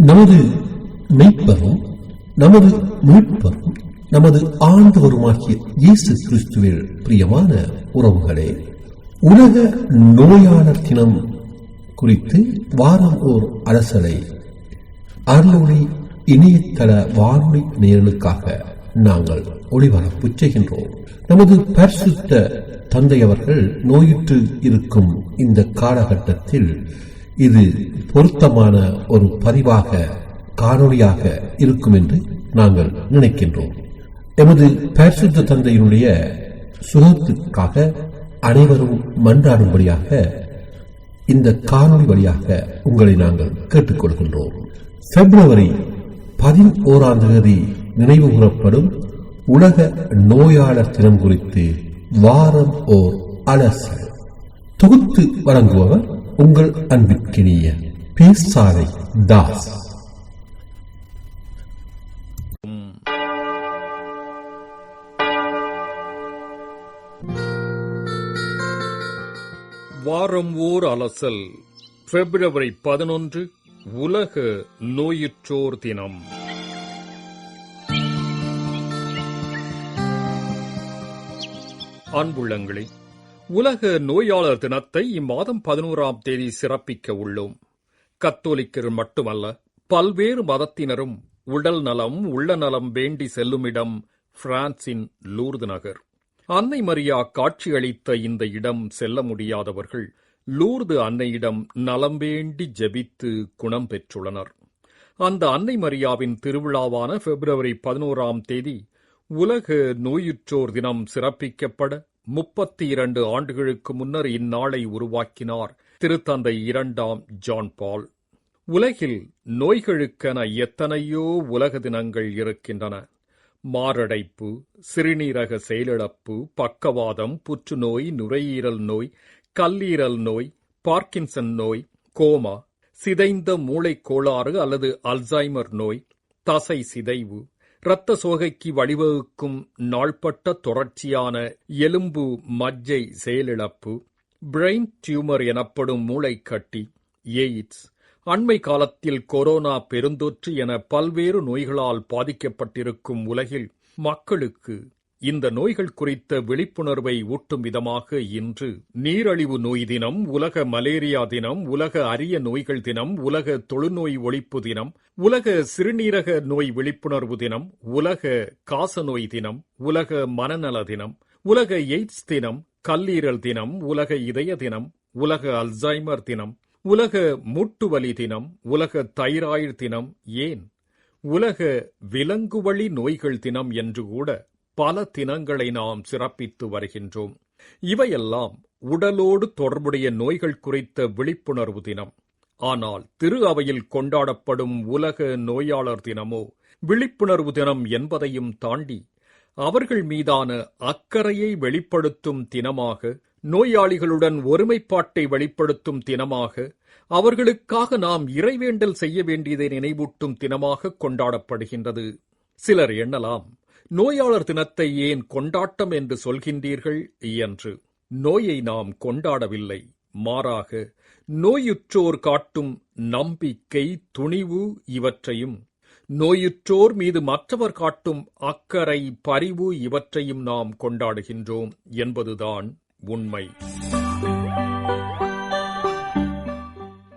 நமது மெய்ப்பரும் நமது மீட்பரும் நமது ஆண்டவருமாகிய இயேசு கிறிஸ்துவில் பிரியமான உறவுகளே உலக நோயாளர் தினம் குறித்து வாரம் ஓர் அரசலை அருளொளி இணையதள வானொலி நேரலுக்காக நாங்கள் ஒளிபரப்பு செய்கின்றோம் நமது பரிசுத்த தந்தையவர்கள் நோயுற்று இருக்கும் இந்த காலகட்டத்தில் இது பொருத்தமான ஒரு பதிவாக காணொளியாக இருக்கும் என்று நாங்கள் நினைக்கின்றோம். எமது பரிசுத்த தந்தையினுடைய சுகத்துக்காக அனைவரும் மன்றாடும்படியாக இந்த காணொளி வழியாக உங்களை நாங்கள் கேட்டுக்கொள்கின்றோம். பிப்ரவரி பதினோராம் தேதி நினைவு கூறப்படும் உலக நோயாளர் தினம் குறித்து வாரம் ஓர் அலசல். தொகுத்து வழங்குபவர் உங்கள் அன்பிற்கினிய பேசாலை தாஸ். வாரம் ஓர் அலசல் பிப்ரவரி பதினொன்று உலக நோயுற்றோர் தினம். அன்புள்ளங்களே உலக நோயாளர் தினத்தை இம்மாதம் பதினோராம் தேதி சிறப்பிக்க உள்ளோம். கத்தோலிக்கர் மட்டுமல்ல பல்வேறு மதத்தினரும் உடல் நலம் உள்ள நலம் வேண்டி செல்லுமிடம் பிரான்சின் லூர்து நகர். அன்னை மரியா காட்சியளித்த இந்த இடம் செல்ல முடியாதவர்கள் லூர்து அன்னையிடம் நலம் வேண்டி ஜெபித்து குணம் பெற்றுள்ளனர். அந்த அன்னை மரியாவின் திருவிழாவான பிப்ரவரி பதினோராம் தேதி உலக நோயுற்றோர் தினம் சிறப்பிக்கப்பட முப்பத்தி இரண்டு ஆண்டுகளுக்கு முன்னர் இந்நாளை உருவாக்கினார். திருத்தந்தை இரண்டாம் ஜான் பால். உலகில் நோய்களுக்கென எத்தனையோ உலக தினங்கள் இருக்கின்றன. மாரடைப்பு சிறுநீரக செயலிழப்பு பக்கவாதம் புற்றுநோய் நுரையீரல் நோய் கல்லீரல் நோய் பார்க்கின்சன் நோய் கோமா சிதைந்த மூளைக் கோளாறு அல்லது அல்சைமர் நோய் தசை சிதைவு இரத்த சோகைக்கு வழிவகுக்கும் நாள்பட்ட தொடர்ச்சியான எலும்பு மஜ்ஜை செயலிழப்பு பிரெயின் டியூமர் எனப்படும் மூளைக்கட்டி எய்ட்ஸ் அண்மை காலத்தில் கொரோனா பெருந்தொற்று என பல்வேறு நோய்களால் பாதிக்கப்பட்டிருக்கும் உலகில் மக்களுக்கு இந்த நோய்கள் குறித்த விழிப்புணர்வை ஊட்டும் விதமாக இன்று நீரழிவு நோய் தினம் உலக மலேரியா தினம் உலக அரிய நோய்கள் தினம் உலக தொழுநோய் ஒழிப்பு தினம் உலக சிறுநீரக நோய் விழிப்புணர்வு தினம் உலக காசநோய் தினம் உலக மனநல தினம் உலக எய்ட்ஸ் தினம் கல்லீரல் தினம் உலக இதய தினம் உலக அல்சைமர் தினம் உலக மூட்டுவலி தினம் உலக தைராய்டு தினம் ஏன் உலக விலங்குவழி நோய்கள் தினம் என்று கூட பல தினங்களை நாம் சிறப்பித்து வருகின்றோம். இவையெல்லாம் உடலோடு தொடர்புடைய நோய்கள் குறித்த விழிப்புணர்வு தினம். ஆனால் திரு அவையில் கொண்டாடப்படும் உலக நோயாளர் தினமோ விழிப்புணர்வு தினம் என்பதையும் தாண்டி அவர்கள் மீதான அக்கறையை வெளிப்படுத்தும் தினமாக நோயாளிகளுடன் ஒருமைப்பாட்டை வெளிப்படுத்தும் தினமாக அவர்களுக்காக நாம் இறைவேண்டல் செய்ய வேண்டியதை நினைவூட்டும் தினமாக கொண்டாடப்படுகின்றது. சிலர் எண்ணலாம் நோயாளர் தினத்தை ஏன் கொண்டாட்டம் என்று சொல்கின்றீர்கள்? என்று நோயை நாம் கொண்டாடவில்லை. மாறாக நோயுற்றோர் காட்டும் நம்பிக்கை துணிவு இவற்றையும் நோயுற்றோர் மீது மற்றவர் காட்டும் அக்கறை பரிவு இவற்றையும் நாம் கொண்டாடுகின்றோம் என்பதுதான் உண்மை.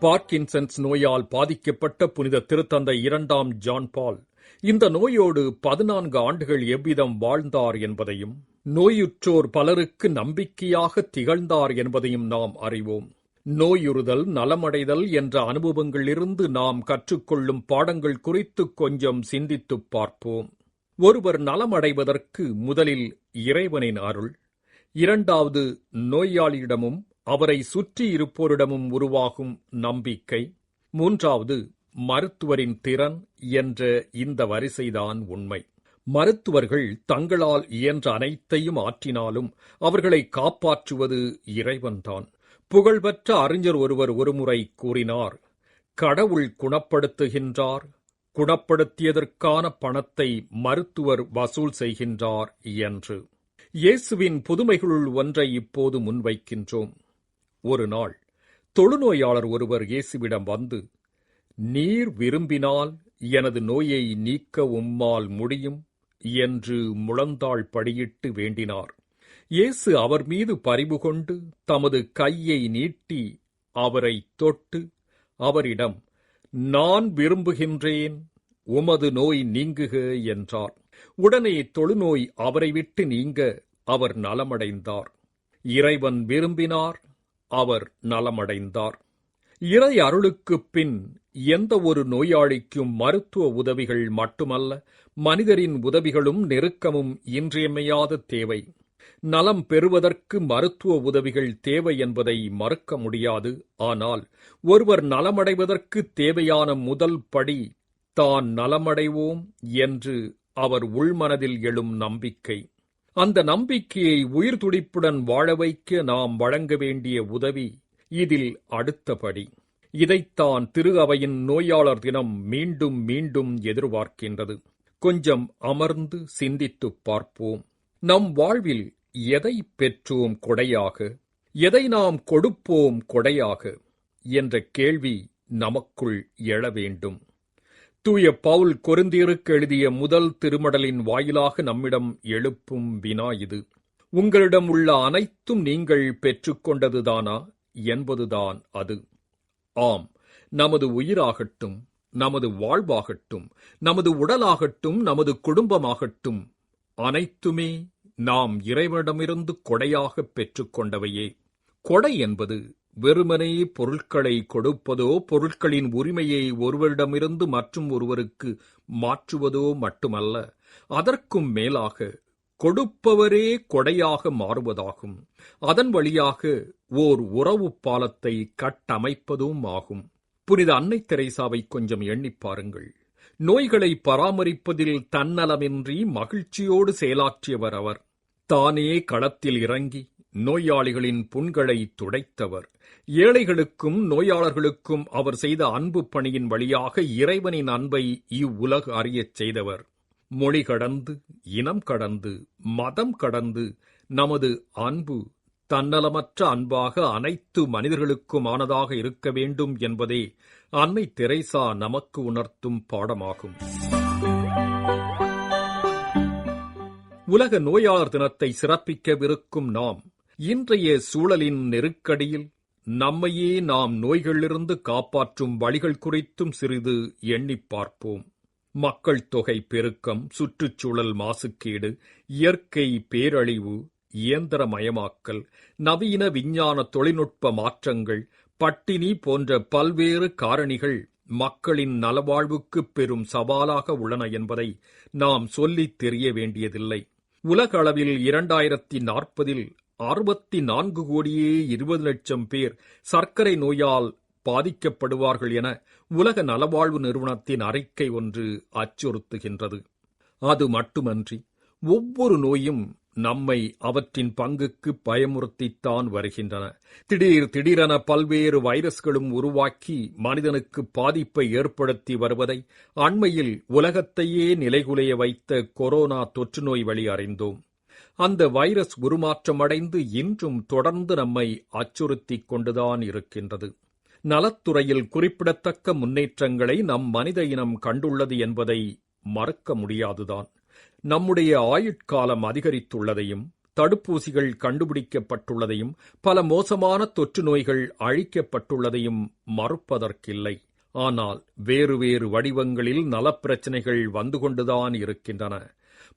பார்க்கின்சன்ஸ் நோயால் பாதிக்கப்பட்ட புனித திருத்தந்தை இரண்டாம் ஜான் பால் இந்த நோயோடு பதினான்கு ஆண்டுகள் எவ்விதம் வாழ்ந்தார் என்பதையும் நோயுற்றோர் பலருக்கு நம்பிக்கையாக திகழ்ந்தார் என்பதையும் நாம் அறிவோம். நோயுறுதல் நலமடைதல் என்ற அனுபவங்களிலிருந்து நாம் கற்றுக்கொள்ளும் பாடங்கள் குறித்து கொஞ்சம் சிந்தித்துப் பார்ப்போம். ஒருவர் நலமடைவதற்கு முதலில் இறைவனின் அருள் இரண்டாவது நோயாளியிடமும் அவரை சுற்றியிருப்போரிடமும் உருவாகும் நம்பிக்கை மூன்றாவது மருத்துவரின் திறன் என்ற இந்த வரிசைதான் உண்மை. மருத்துவர்கள் தங்களால் இயன்ற அனைத்தையும் ஆற்றினாலும் அவர்களை காப்பாற்றுவது இறைவன்தான். புகழ்பெற்ற அறிஞர் ஒருவர் ஒருமுறை கூறினார் கடவுள் குணப்படுத்துகின்றார் குணப்படுத்தியதற்கான பணத்தை மருத்துவர் வசூல் செய்கின்றார் என்று. இயேசுவின் புதுமைகளுள் ஒன்றை இப்போது முன்வைக்கின்றோம். ஒரு நாள் தொழுநோயாளர் ஒருவர் இயேசுவிடம் வந்து நீர் விரும்பினால் எனது நோயை நீக்க உம்மால் முடியும் என்று முழந்தாள் படியிட்டு வேண்டினார். இயேசு அவர் மீது பரிவு கொண்டு தமது கையை நீட்டி அவரை தொட்டு அவரிடம் நான் விரும்புகின்றேன் உமது நோய் நீங்குக என்றார். உடனே தொழுநோய் அவரை விட்டு நீங்க அவர் நலமடைந்தார். இறைவன் விரும்பினார் அவர் நலமடைந்தார். இறை அருளுக்குப் பின் எந்த ஒரு நோயாளிக்கும் மருத்துவ உதவிகள் மட்டுமல்ல மனிதரின் உதவிகளும் நெருக்கமும் இன்றியமையாத தேவை. நலம் பெறுவதற்கு மருத்துவ உதவிகள் தேவை என்பதை மறுக்க முடியாது. ஆனால் ஒருவர் நலமடைவதற்கு தேவையான முதல் படி தான் நலமடைவோம் என்று அவர் உள்மனதில் எழும் நம்பிக்கை. அந்த நம்பிக்கையை உயிர் துடிப்புடன் வாழ வைக்க நாம் வழங்க வேண்டிய உதவி இதில் அடுத்தபடி இதைத்தான் திரு அவையின் நோயாளர் தினம் மீண்டும் மீண்டும் எதிர்பார்க்கின்றது. கொஞ்சம் அமர்ந்து சிந்தித்துப் பார்ப்போம். நம் வாழ்வில் எதை பெற்றோம் கொடையாக? எதை நாம் கொடுப்போம் கொடையாக? என்ற கேள்வி நமக்குள் எழ வேண்டும். தூய பவுல் கொருந்தியருக்கு எழுதிய முதல் திருமடலின் வாயிலாக நம்மிடம் எழுப்பும் வினா இது. உங்களிடம் உள்ள அனைத்தும் நீங்கள் பெற்றுக்கொண்டதுதானா என்பதுதான் அது. ஆம். நமது உயிராகட்டும் நமது வாழ்வாகட்டும் நமது உடலாகட்டும் நமது குடும்பமாகட்டும் அனைத்துமே நாம் இறைவனிடமிருந்து கொடையாகப் பெற்றுக்கொண்டவையே கொடை என்பது வெறுமனே பொருட்களை கொடுப்பதோ பொருட்களின் உரிமையை ஒருவரிடமிருந்து மற்றும் ஒருவருக்கு மாற்றுவதோ மட்டுமல்ல அதற்கும் மேலாக கொடுப்பவரே கொடையாக மாறுவதாகும். அதன் வழியாக ஓர் உறவு பாலத்தை கட்டமைப்பதும் ஆகும். புனித அன்னை தெரேசாவை கொஞ்சம் எண்ணிப் பாருங்கள். நோய்களை பராமரிப்பதில் தன்னலமின்றி மகிழ்ச்சியோடு செயலாற்றியவர் அவர். தானே களத்தில் இறங்கி நோயாளிகளின் புண்களை துடைத்தவர். ஏழைகளுக்கும் நோயாளர்களுக்கும் அவர் செய்த அன்பு பணியின் வழியாக இறைவனின் அன்பை இவ்வுலகு அறியச் செய்தவர். மொழி கடந்து இனம் கடந்து மதம் கடந்து நமது அன்பு தன்னலமற்ற அன்பாக அனைத்து மனிதர்களுக்குமானதாக இருக்க வேண்டும் என்பதே அன்னை தெரேசா நமக்கு உணர்த்தும் பாடமாகும். உலக நோயாளர் தினத்தை சிறப்பிக்கவிருக்கும் நாம் இன்றைய சூழலின் நெருக்கடியில் நம்மையே நாம் நோய்களிலிருந்து காப்பாற்றும் வழிகள் குறித்தும் சிறிது எண்ணிப் பார்ப்போம். மக்கள் தொகை பெருக்கம் சுற்றுச்சூழல் மாசுக்கேடு இயற்கை பேரழிவு இயந்திரமயமாக்கல் நவீன விஞ்ஞான தொழில்நுட்ப மாற்றங்கள் பட்டினி போன்ற பல்வேறு காரணிகள் மக்களின் நலவாழ்வுக்கு பெரும் சவாலாக உள்ளன என்பதை நாம் சொல்லித் தெரிய வேண்டியதில்லை. உலக அளவில் இரண்டாயிரத்தி நாற்பதில் அறுபத்தி நான்கு கோடியே இருபது லட்சம் பேர் சர்க்கரை நோயால் பாதிக்கப்படுவார்கள் என உலக நலவாழ்வு நிறுவனத்தின் அறிக்கை ஒன்று அச்சுறுத்துகின்றது. அது மட்டுமன்றி ஒவ்வொரு நோயும் நம்மை அவற்றின் பங்குக்கு பயமுறுத்தித்தான் வருகின்றன. திடீர் திடீரென பல்வேறு வைரஸ்களும் உருவாக்கி மனிதனுக்கு பாதிப்பை ஏற்படுத்தி வருவதை அண்மையில் உலகத்தையே நிலைகுலைய வைத்த கொரோனா தொற்றுநோய் வழி அறிந்தோம். அந்த வைரஸ் உருமாற்றமடைந்து இன்றும் தொடர்ந்து நம்மை அச்சுறுத்திக் கொண்டுதான் இருக்கின்றது. நலத்துறையில் குறிப்பிடத்தக்க முன்னேற்றங்களை நம் மனித இனம் கண்டுள்ளது என்பதை மறக்க முடியாதுதான். நம்முடைய ஆயுட்காலம் அதிகரித்துள்ளதையும் தடுப்பூசிகள் கண்டுபிடிக்கப்பட்டுள்ளதையும் பல மோசமான தொற்று நோய்கள் அழிக்கப்பட்டுள்ளதையும் மறுப்பதற்கில்லை. ஆனால் வேறு வேறு வடிவங்களில் நலப்பிரச்சினைகள் வந்து கொண்டுதான் இருக்கின்றன.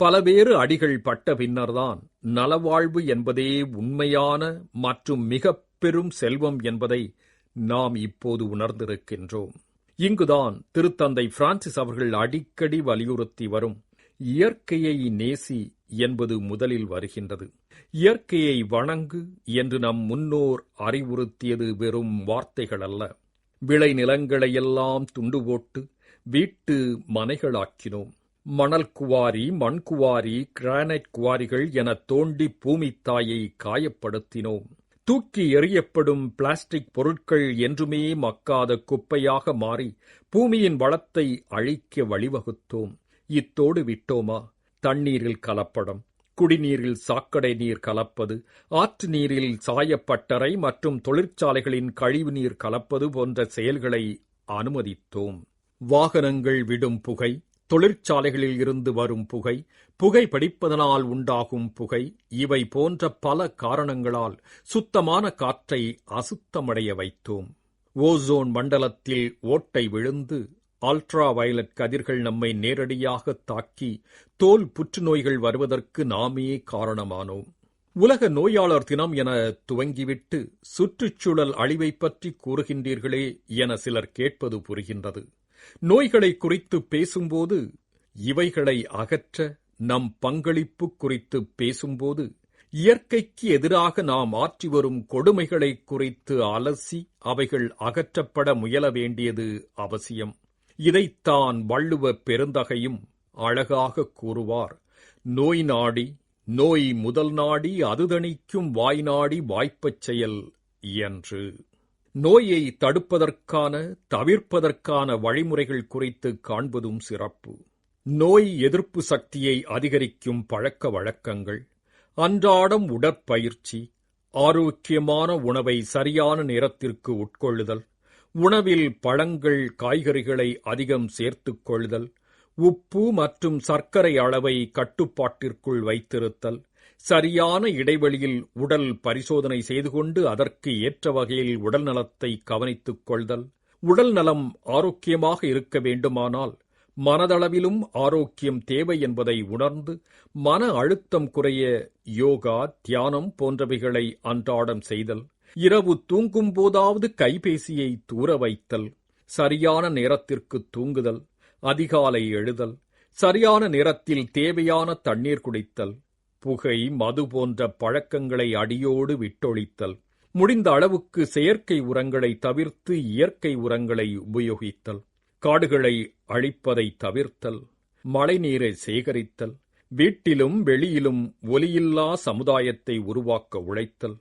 பலவேறு அடிகள் பட்ட பின்னர்தான் நலவாழ்வு என்பதே உண்மையான மற்றும் மிக பெரும் செல்வம் என்பதை நாம் இப்போது உணர்ந்திருக்கின்றோம். இங்குதான் திருத்தந்தை பிரான்சிஸ் அவர்கள் அடிக்கடி வலியுறுத்தி வரும் இயற்கையை நேசி என்பது முதலில் வருகின்றது. இயற்கையை வணங்கு என்று நம் முன்னோர் அறிவுறுத்தியது வெறும் வார்த்தைகள் அல்ல விளை நிலங்களையெல்லாம் துண்டு போட்டு வீட்டு மனைகளாக்கினோம். மணல் குவாரி மண் குவாரி கிரானைட் குவாரிகள் என தோண்டி பூமித்தாயை காயப்படுத்தினோம். தூக்கி எறியப்படும் பிளாஸ்டிக் பொருட்கள் என்றுமே மக்காத குப்பையாக மாறி பூமியின் வளத்தை அழிக்க வழிவகுத்தோம். இத்தோடு விட்டோமா? தண்ணீரில் கலப்படம் குடிநீரில் சாக்கடை நீர் கலப்பது ஆற்று நீரில் சாயப்பட்டறை மற்றும் தொழிற்சாலைகளின் கழிவு நீர் கலப்பது போன்ற செயல்களை அனுமதித்தோம். வாகனங்கள் விடும் புகை தொழிற்சாலைகளில் இருந்து வரும் புகை புகை படிப்பதனால் உண்டாகும் புகை இவை போன்ற பல காரணங்களால் சுத்தமான காற்றை அசுத்தமடைய வைத்தோம். ஓசோன் மண்டலத்தில் ஓட்டை விழுந்து அல்ட்ரா வயலட் கதிர்கள் நம்மை நேரடியாக தாக்கி தோல் புற்றுநோய்கள் வருவதற்கு நாமே காரணமானோம். உலக நோயாளர் தினம் என துவங்கிவிட்டு சுற்றுச்சூழல் அழிவை பற்றி கூறுகின்றீர்களே என சிலர் கேட்பது புரிகின்றது. நோய்களை குறித்து பேசும்போது இவைகளை அகற்ற நம் பங்களிப்பு குறித்து பேசும்போது இயற்கைக்கு எதிராக நாம் ஆற்றி வரும் கொடுமைகளை குறித்து அலசி அவைகள் அகற்றப்பட முயல வேண்டியது அவசியம். இதைத்தான் வள்ளுவ பெருந்தகையும் அழகாக கூறுவார். நோய் நாடி நோய் முதல் நாடி அதுதணிக்கும் வாய் நாடி வாய்ப்பச் செயல் என்று. நோயை தடுப்பதற்கான தவிர்ப்பதற்கான வழிமுறைகள் குறித்து காண்பதும் சிறப்பு. நோய் எதிர்ப்பு சக்தியை அதிகரிக்கும் பழக்க வழக்கங்கள் அன்றாடம் உடற்பயிற்சி ஆரோக்கியமான உணவை சரியான நேரத்திற்கு உட்கொள்ளுதல் உணவில் பழங்கள் காய்கறிகளை அதிகம் சேர்த்துக் கொள்ளுதல் உப்பு மற்றும் சர்க்கரை அளவை கட்டுப்பாட்டிற்குள் வைத்திருத்தல் சரியான இடைவெளியில் உடல் பரிசோதனை செய்து கொண்டு அதற்கு ஏற்ற வகையில் உடல் நலத்தை கவனித்துக் கொள்தல். உடல் நலம் ஆரோக்கியமாக இருக்க வேண்டுமானால் மனதளவிலும் ஆரோக்கியம் தேவை என்பதை உணர்ந்து மன அழுத்தம் குறைய யோகா தியானம் போன்றவைகளை அன்றாடம் செய்தல். இரவு தூங்கும் போதாவது கைபேசியை தூர வைத்தல். சரியான நேரத்திற்கு தூங்குதல். அதிகாலை எழுதல். சரியான நேரத்தில் தேவையான தண்ணீர் குடித்தல். புகை மது போன்ற பழக்கங்களை அடியோடு விட்டொழித்தல் முடிந்த அளவுக்கு செயற்கை உரங்களை தவிர்த்து இயற்கை உரங்களை உபயோகித்தல் காடுகளை அழிப்பதை தவிர்த்தல் மழைநீரை சேகரித்தல் வீட்டிலும் வெளியிலும் ஒலியில்லா சமுதாயத்தை உருவாக்க உழைத்தல்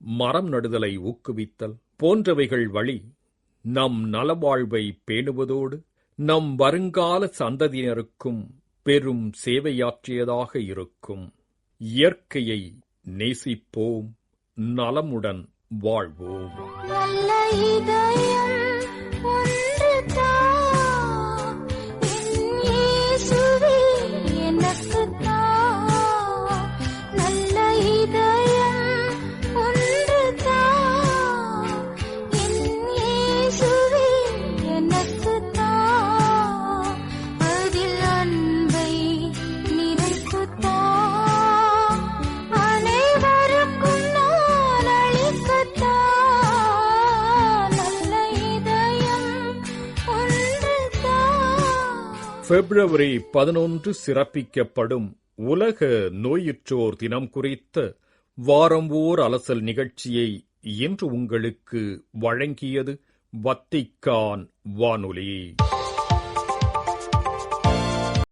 மரம் நடுதலை ஊக்குவித்தல் போன்றவைகள் வழி நம் நலவாழ்வை பேணுவதோடு நம் வருங்கால சந்ததியினருக்கும் பெரும் சேவையாற்றியதாக இருக்கும். இயற்கையை நேசிப்போம் நலமுடன் வாழ்வோம். நல்ல இதயம் பிப்ரவரி பதினொன்று சிறப்பிக்கப்படும் உலக நோயுற்றோர் தினம் குறித்த வாரம் ஓர் அலசல் நிகழ்ச்சியை இன்று உங்களுக்கு வழங்கியது வத்திக்கான் வானொலி.